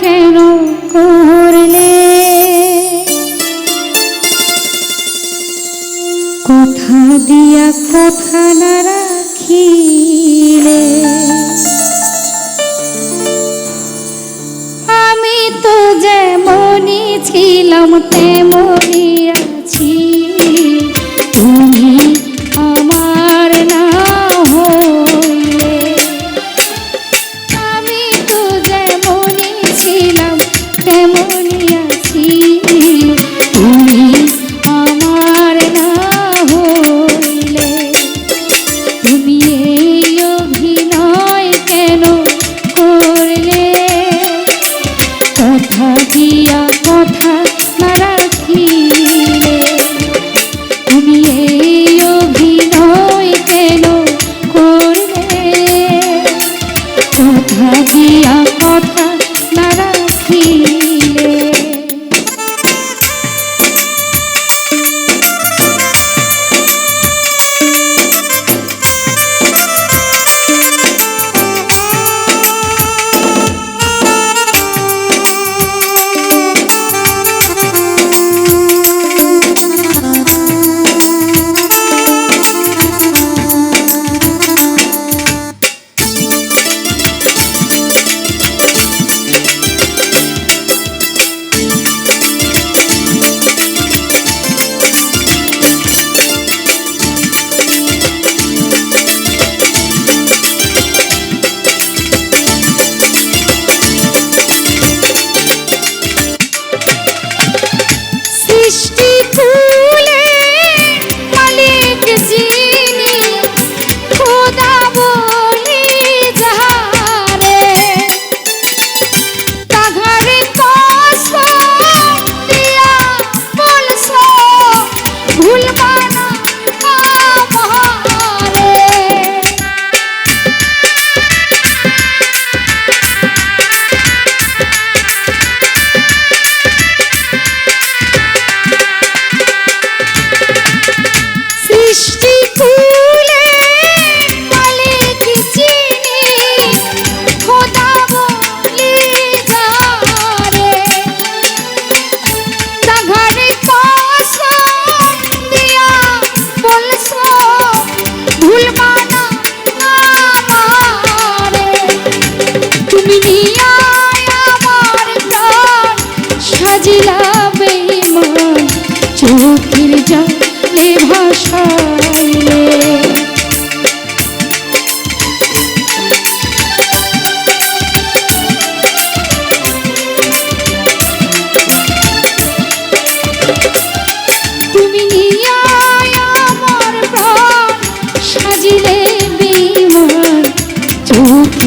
কেন করলে? কথা দিয়া কথা না আমি তো যেমনই ছিলাম তে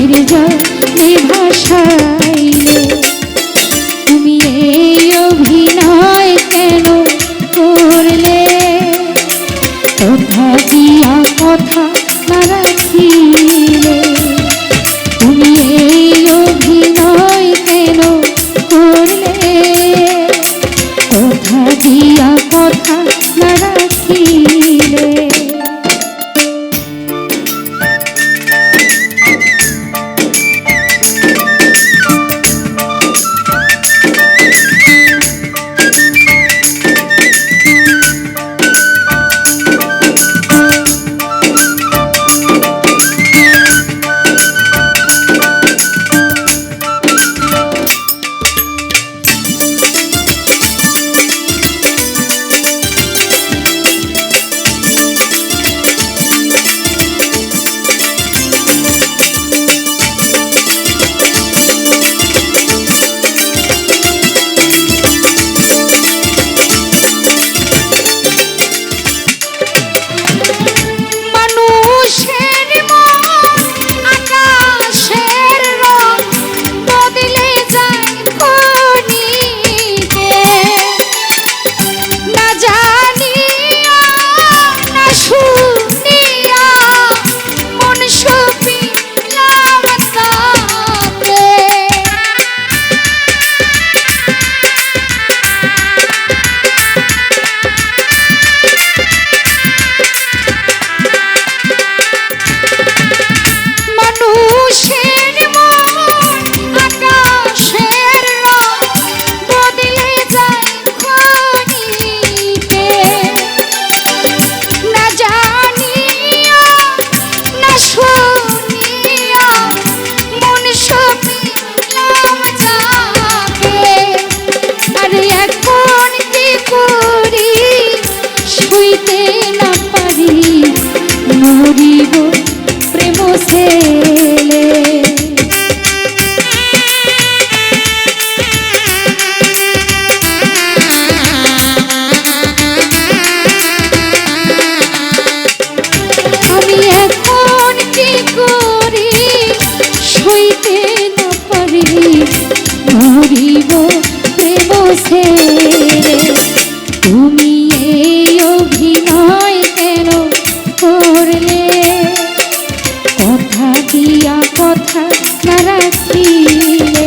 নির্জয় ভাষায়। ভাবিয়া কথা না রাখিলে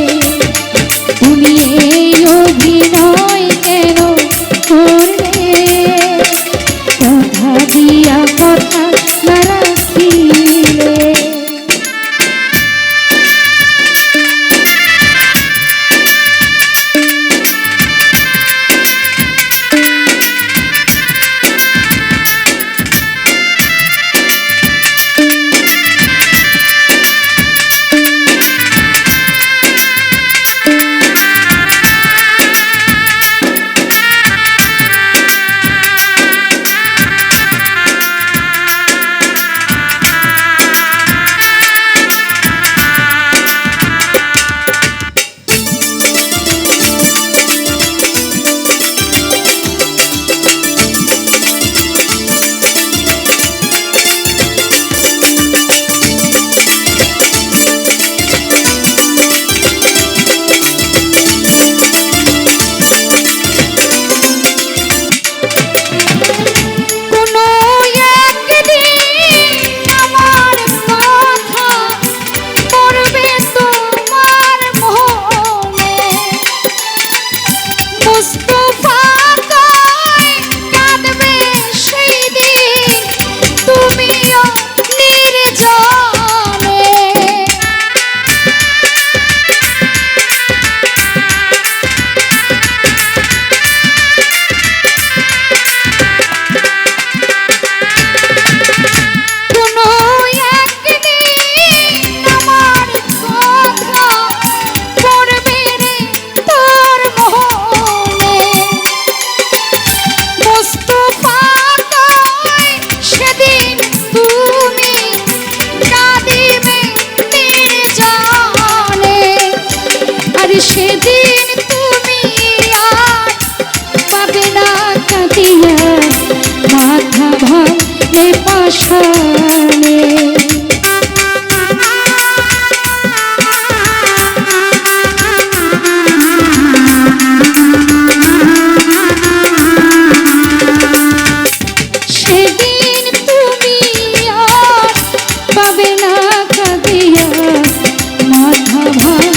রে পাশানে পাবে না কাঁদিয়া মাথা ভাঙ